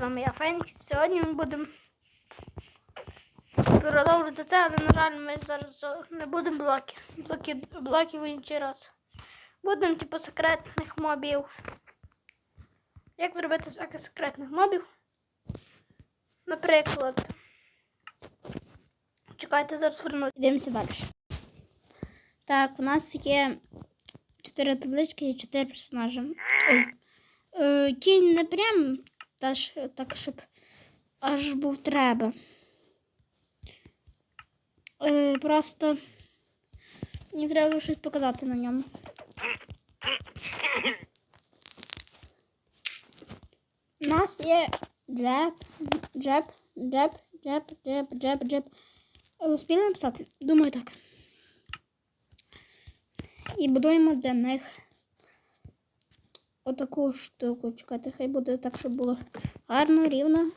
вами я Фенікс. Сьогодні ми будемо продовжувати це, але, на жаль, ми зараз не будемо блоки. Блоки, блоки в інший раз. Будемо, типу, секретних мобів. Як зробити всяких секретних мобів? Наприклад. Чекайте, зараз вернусь. Йдемося далі. Так, у нас є чотири таблички і чотири персонажі. Ой. Е, кінь не прям, та ж, так, щоб аж був треба. Е, просто мені треба щось показати на ньому. У нас є джеб, джеб, джеб, джеб, джеб, джеб, джеб. Успіли написати? Думаю, так. І будуємо для них отаку штуку. Чекайте, хай буде так, щоб було гарно, рівно.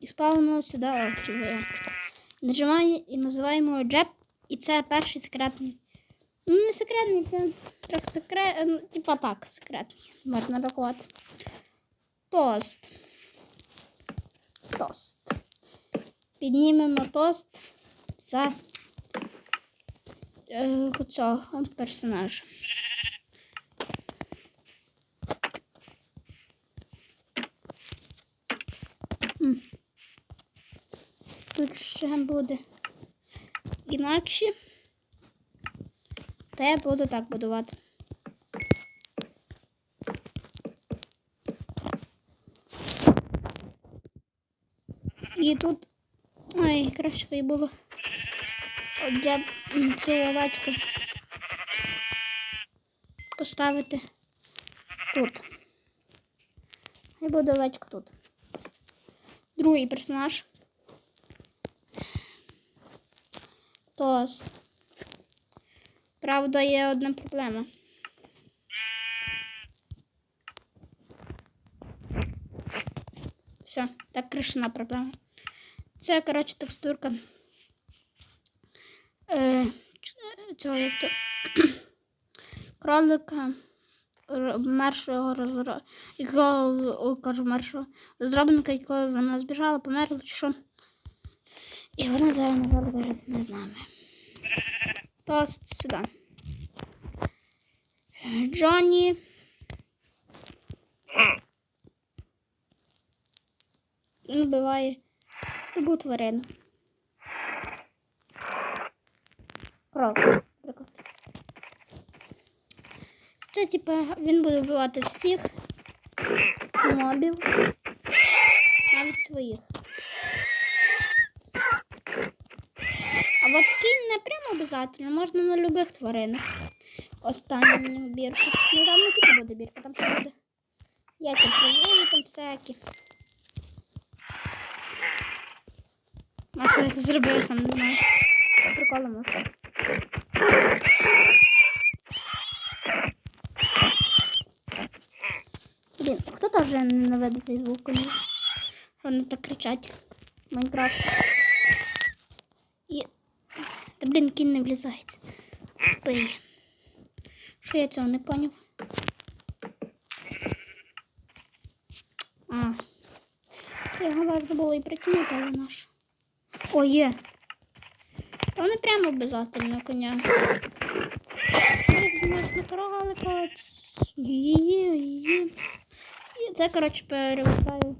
І ставимо сюди яєчко. Нажимаємо і називаємо джеб. І це перший секретний. Ну, не секретний, це трохи секретний. Ну, типа так, секретний. Можна рахувати. Тост. Тост. Піднімемо тост за е, цього персонажа. М. Ще буде інакше. Та я буду так будувати. І тут Ой, краще було. Отже, цю овечку поставити тут. Хай буде овечка тут. Другий персонаж. Тос. Правда, є одна проблема. Все, так решена проблема. Це, коротше, текстурка е, цього як то кролика мершого розро... якого кажу мершого розробника, якого вона збіжала, померла чи що. І вона зараз, на не з нами. Тост сюди. Джонні. Він вбиває любу тварину. Це типа він буде вбивати всіх мобів, навіть своїх. А от кінь не прямо обов'язково, можна на любих тваринах. Останню бірку. Ну там не тільки буде бірка, там ще буде. Яйця призові, там всякі. А що я це зробив, сам не знаю. Приколом. може. Блін, а хто теж наведе цей звук? Вони так кричать Майнкрафт. Блін, кінь не влізається. Блін. Що я цього не поняв? А. Його важко було і притягнути, але наш. О, є. Та вони прямо обов'язательно коня. Можна королика. Її, її. І це, коротше, перевертаю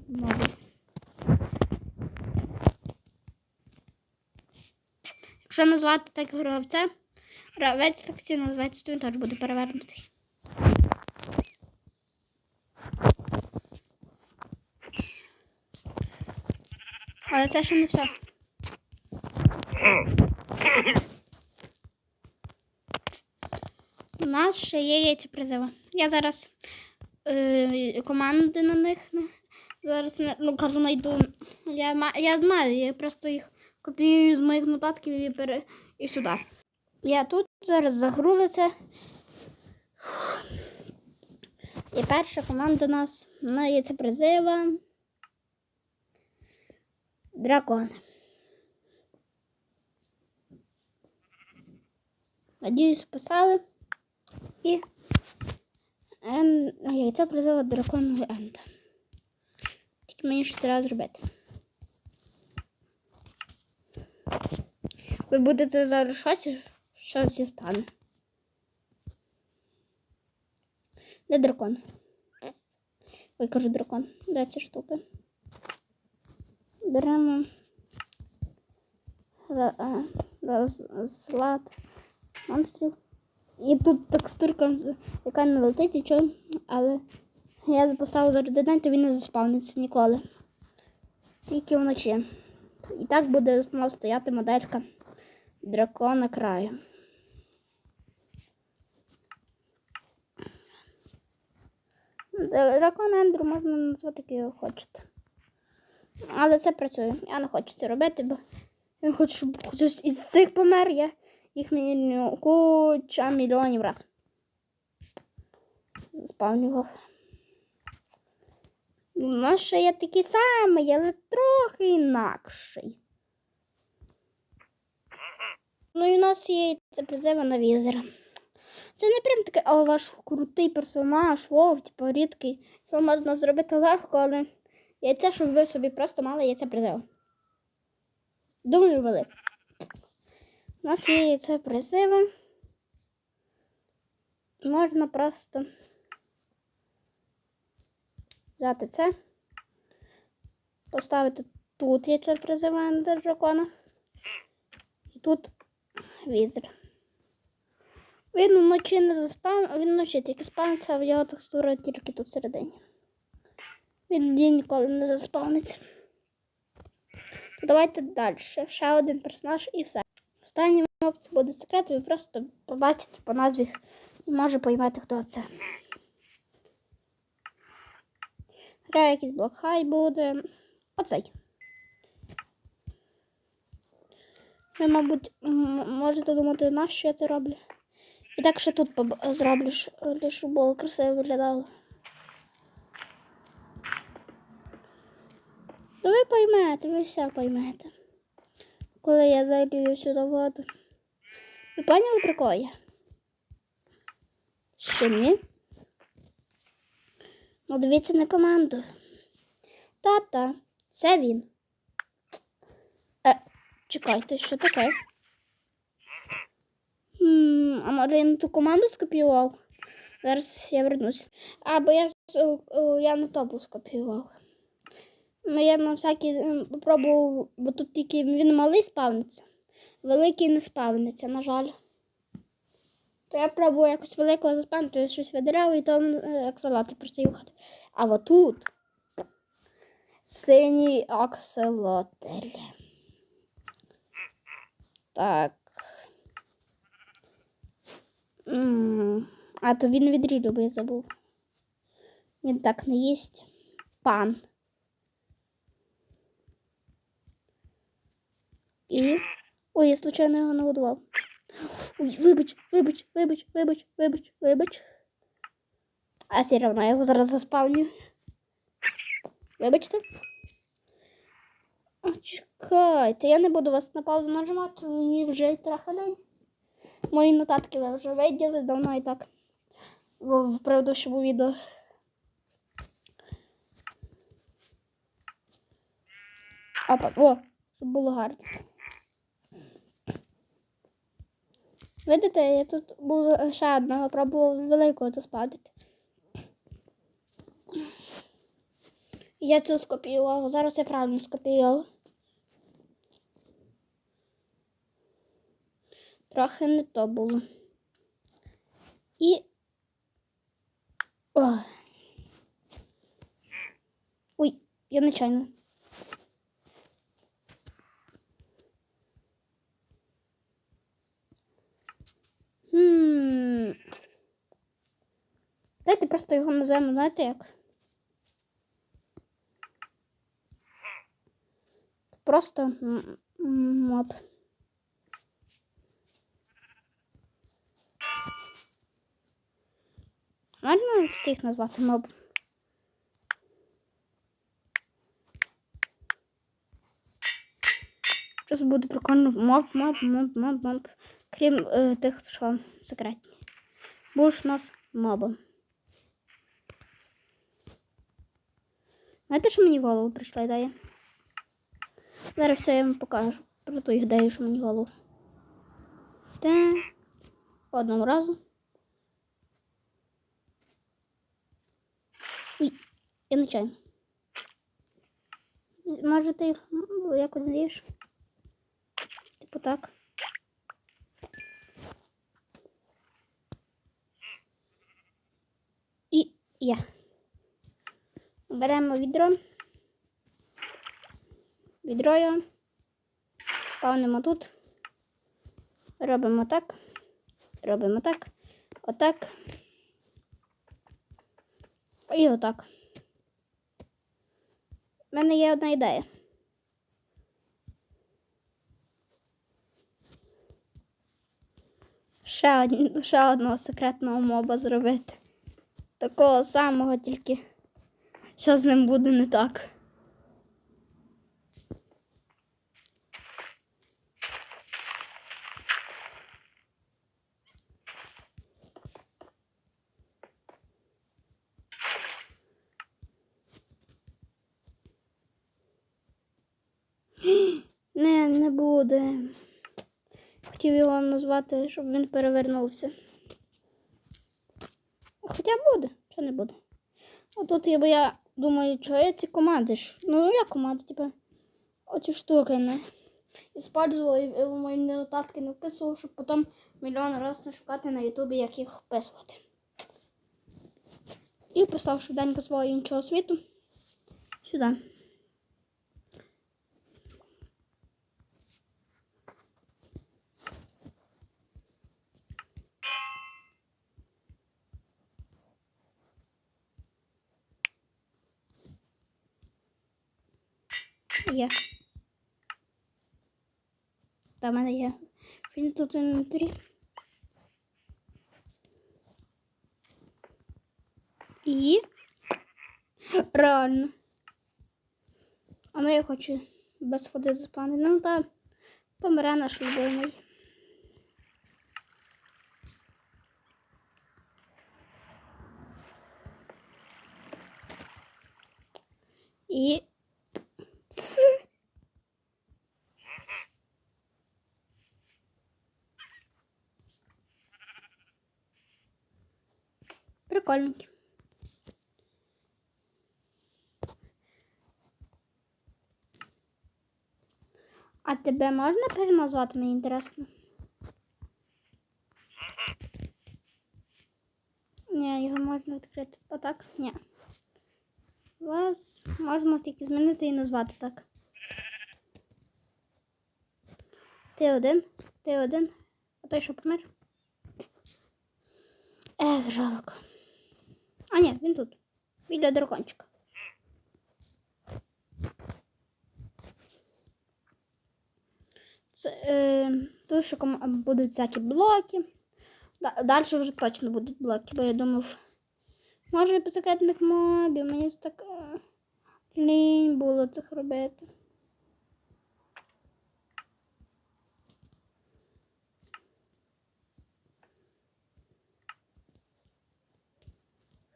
Якщо назвати так гравця, гравець так ці називається, то він теж буде перевернутий. Але це ще не все. У нас ще є яйця призива. Я зараз е, команди на них зараз ну кажу, знайду. Я, я знаю, я просто їх копіюю з моїх нотатків і, пере, і сюди. Я тут зараз загрузиться. І перша команда у нас на яйця призива. Дракони. Надіюсь, писали. І Ен... яйця призива драконовий Енда. Мені щось треба зробити. Ви будете шоці, що зі стане. Де дракон? Ой, кажу дракон. Де ці штуки? Беремо розлад монстрів. І тут текстурка, яка не летить, нічого, але я поставила завжди день, то він не заспавниться ніколи. Тільки вночі. І так буде знову стояти моделька дракона краю. Дракон Ендру можна назвати, як його хочете. Але це працює. Я не хочу це робити, бо я хочу, щоб хтось із цих помер, я їх мільйон, куча мільйонів раз. Заспавнював. У нас ще є такий самий, але трохи інакший. Ну і у нас є це призива на візера. Це не прям таке, о, ваш крутий персонаж, о, типу, рідкий. Що можна зробити легко, але яйце, щоб ви собі просто мали яйце призиву. Думаю, вели. У нас є яйце призиву. Можна просто взяти це, поставити тут яйце призиву до дракона. І тут візер. Він вночі не заспав, він вночі тільки спавниться, а в його текстура тільки тут всередині. Він ніколи не заспавниться. То давайте далі. Ще один персонаж і все. Останній моб буде секрет, ви просто побачите по назві і може поймете, хто це. Грає якийсь блок хай буде. Оцей. Ви, мабуть, можете думати, на що я це роблю. І так ще тут зроблю, щоб було красиво виглядало. Ну ви поймете, ви все поймете. Коли я залію сюди воду. Ви поняли про кого я? Ще ні? Ну, дивіться на команду. Тата, це він. Е, чекайте, що таке? М, А може я не ту команду скопіював? Зараз я вернусь. А, бо я, о, о, я не то скопіював. Ну, я на всякий м, попробував, бо тут тільки він малий спавниться. Великий не спавниться, на жаль. То я пробую якось великого заспавнити, я щось видирав і то е, аксолотль просто їхати. А от тут синій акселотель. Так. М, А то він від рілю, бо забув. Він так не їсть. Пан. І. Ой, я случайно його нагодував. Ой, вибач, вибач, вибач, вибач, вибач, вибач. А все одно я його зараз заспавню. Вибачте. О, чекайте, я не буду вас на паузу нажимати, мені вже й трохи лень. Мої нотатки ви вже виділи давно і так в, в предыдущому відео. Опа, о, щоб було гарно. Видите, я тут був ще одного, пробував великого заспадити. Я цю скопіював, зараз я правильно скопіював. Трохи не то було. І. О. Ой, я нечайно. Хм. Давайте просто його назвемо, знаєте як? Просто моб. Можна всіх назвати моб? Щось буде прикольно. Моб, моб, моб, моб, моб. Крім е, тих, що секретні. Будеш у нас мобом. Знаєте, що мені в голову прийшла ідея? Зараз все я вам покажу про ту ідею, що мені в голову. Та одного разу. Ой, я нечайно. Може ти їх м, якось злієш? Типу так. І я. Беремо відро. Відро його. Павнемо тут. Робимо так. Робимо так. Отак. І отак. У мене є одна ідея. Ще, од... ще одного секретного моба зробити. Такого самого, тільки що з ним буде не так. Не, не буде. Хотів його назвати, щоб він перевернувся. Хоча буде, що не буде. А тут я, бо я думаю, що я ці команди ж. Ну, я команди, типу, оці штуки не іспользував і в мої нотатки не вписував, щоб потім мільйон разів шукати на Ютубі, як їх вписувати. І вписав день свого іншого світу сюди. Є. Та в мене є. Він тут інвентарі. І. Реально. А ну я хочу без води заспати. Ну та помре наш любимий. І. Ц. Прикольненький. А тебе можна переназвати, мені інтересно? Ні, його можна відкрити. Отак? Ні. Вас можна тільки змінити і назвати так. Ти один, ти один, а той що помер? Ех, жалко. А ні, він тут. Біля дракончика. Це, е, тут ще будуть всякі блоки. Далі вже точно будуть блоки, бо я думав, може без секретних мобів, мені так е, лінь було цих робити.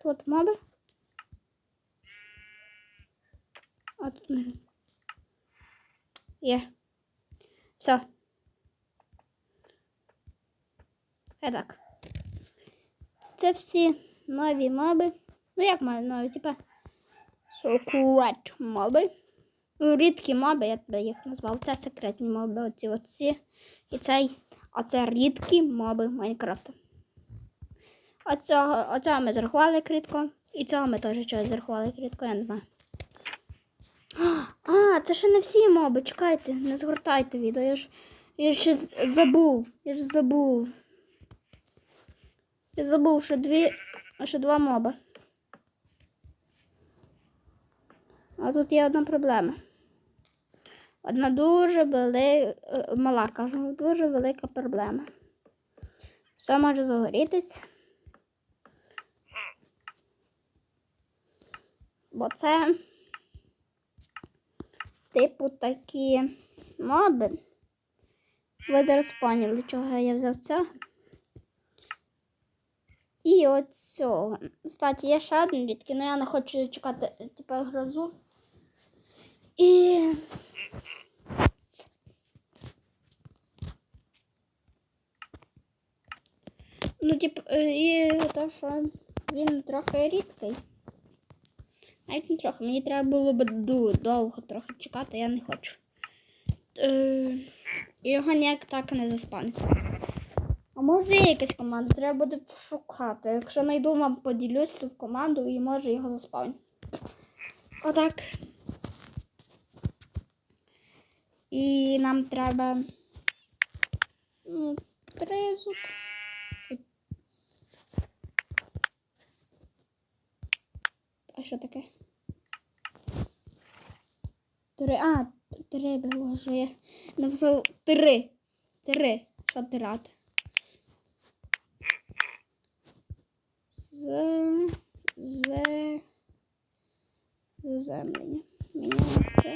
Тут моби. А тут ми. Є. Все. Так. Це всі нові моби. Ну як маю нові, типа секрет моби. Ну, рідкі моби, я тебе їх назвав. Це секретні моби, оці оці. І цей, а це рідкі моби Майнкрафта. Оцього, оцього ми зарахували як рідко. І цього ми теж чогось зарахували як рідко, я не знаю. А, це ще не всі моби, чекайте, не згортайте відео. Я ж, я ще забув. Я ж забув. Я забув, що дві, що два моби. А тут є одна проблема. Одна дуже велика, мала, кажу, дуже велика проблема. Все може загорітись. Бо це типу такі моби. Ви зараз поняли, чого я взяв це. І от цього. Кстати, є ще один рідкий, але я не хочу чекати типу, грозу. І. Ну, типу, е, і то, що він трохи рідкий. Навіть не трохи. Мені треба було б довго трохи чекати, я не хочу. Е, його ніяк так не заспанити. А може є якась команда, треба буде пошукати. Якщо знайду, вам поділюся в команду і може його заспавню. Отак. І нам треба ну, три А що таке? Три. А, три боже. Я написав три. Три. Що тирати? З. З. Заземлення. Міняємо це.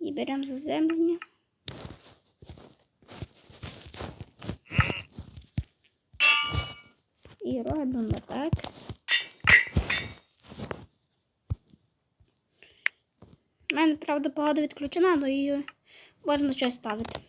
І беремо заземлення. І робимо так. У мене, правда, погода відключена, але її можна щось ставити.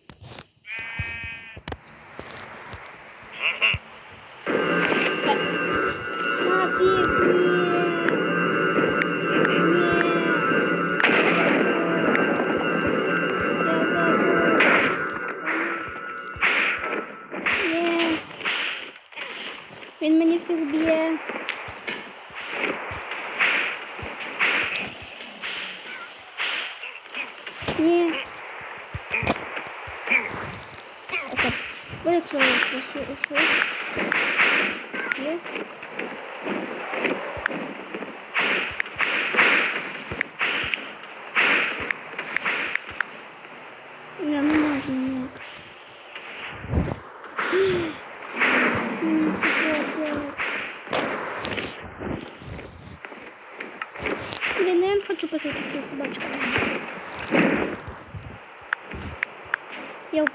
Ні. Оце. Ну, якщо я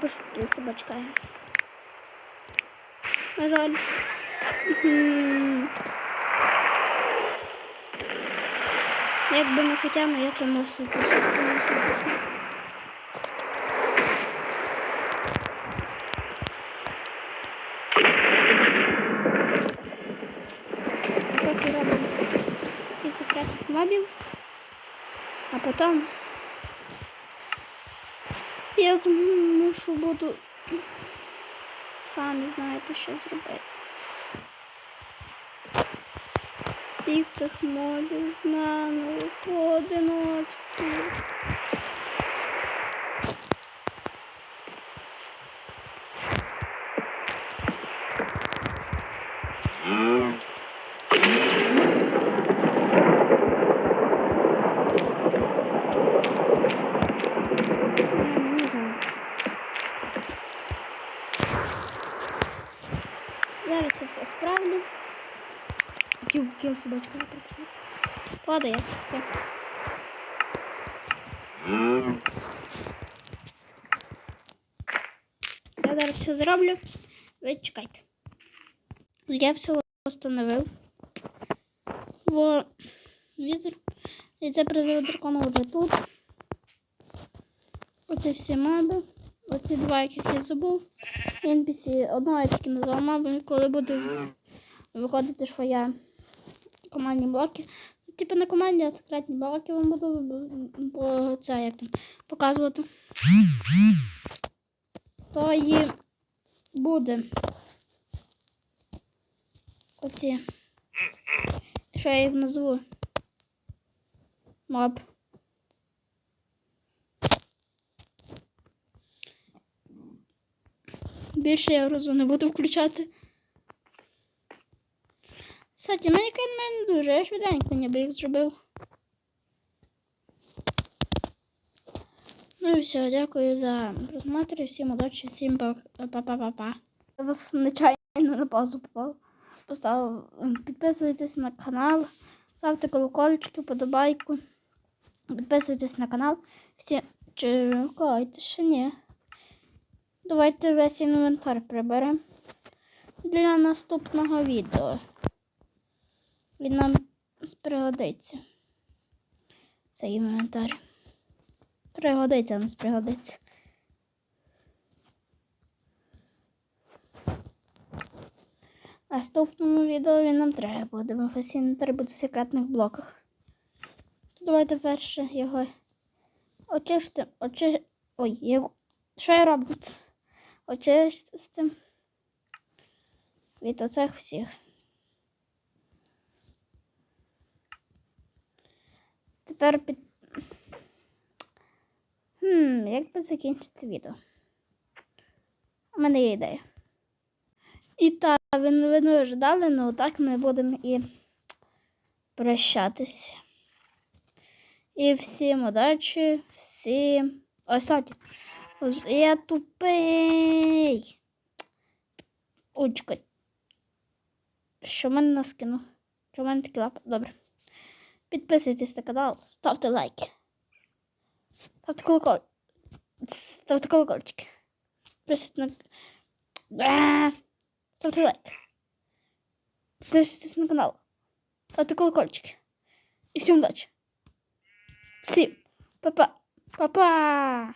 Я впишу таку собачка. На жаль. Мгм. Як би не хотіла, але я це мушу писати. Поки робимо цих секретних мобів, а потім Я змушу буду самі знаєте, що зробити. Всіх цих молів знано один Зараз я все справлю. Хотів кіл собачку прописати. Молодець. Я зараз все зроблю. Ви чекайте. Я все встановив. Во вітер. І це призив дракона вже тут. Оці всі моби. Оці два, яких я забув. NPC. Одного я тільки назвав мобом, коли буде виходити, що я командні блоки. Типу не командні, а секретні блоки вам буду це як там показувати. То і буде. Оці. Що я їх назву? Моб. Більше я розу не буду включати. Кстати, мені мене дуже я швиденько ніби їх зробив. Ну і все, дякую за просмотр. Всім удачі, всім па-па-па-па. Я вас нечайно на паузу. Поставив. Підписуйтесь на канал, ставте колокольчики, подобайку. Підписуйтесь на канал. Всі чекайте ще ні. Давайте весь інвентар приберемо. для наступного відео. Він нам пригодиться. Цей інвентар. Пригодиться, не пригодиться. Наступному відео він нам треба буде. Бо весь інвентар буде в секретних блоках. То давайте перше його очистимо. Очи... Ой, я... що я роблю? Очистимо від оцих всіх. Тепер під. Хм, як би закінчити відео? У мене є ідея. І так, ви, ви не ожидали, ну так ми будемо і прощатися. І всім удачі, всім. Ой, кстати, я тупий. Очка. Що в мене на скину? Що в мене такі лапи? Добре. Підписуйтесь на канал, ставте лайки. Ставте колокол. Ставте колокольчики. Підписуйтесь на. Ставте лайк. Підписуйтесь на канал. Ставте колокольчики. І всім удачі. Всім. Па-па. Па-па.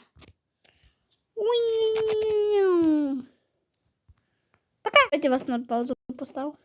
Пока. Давайте вас на паузу поставив.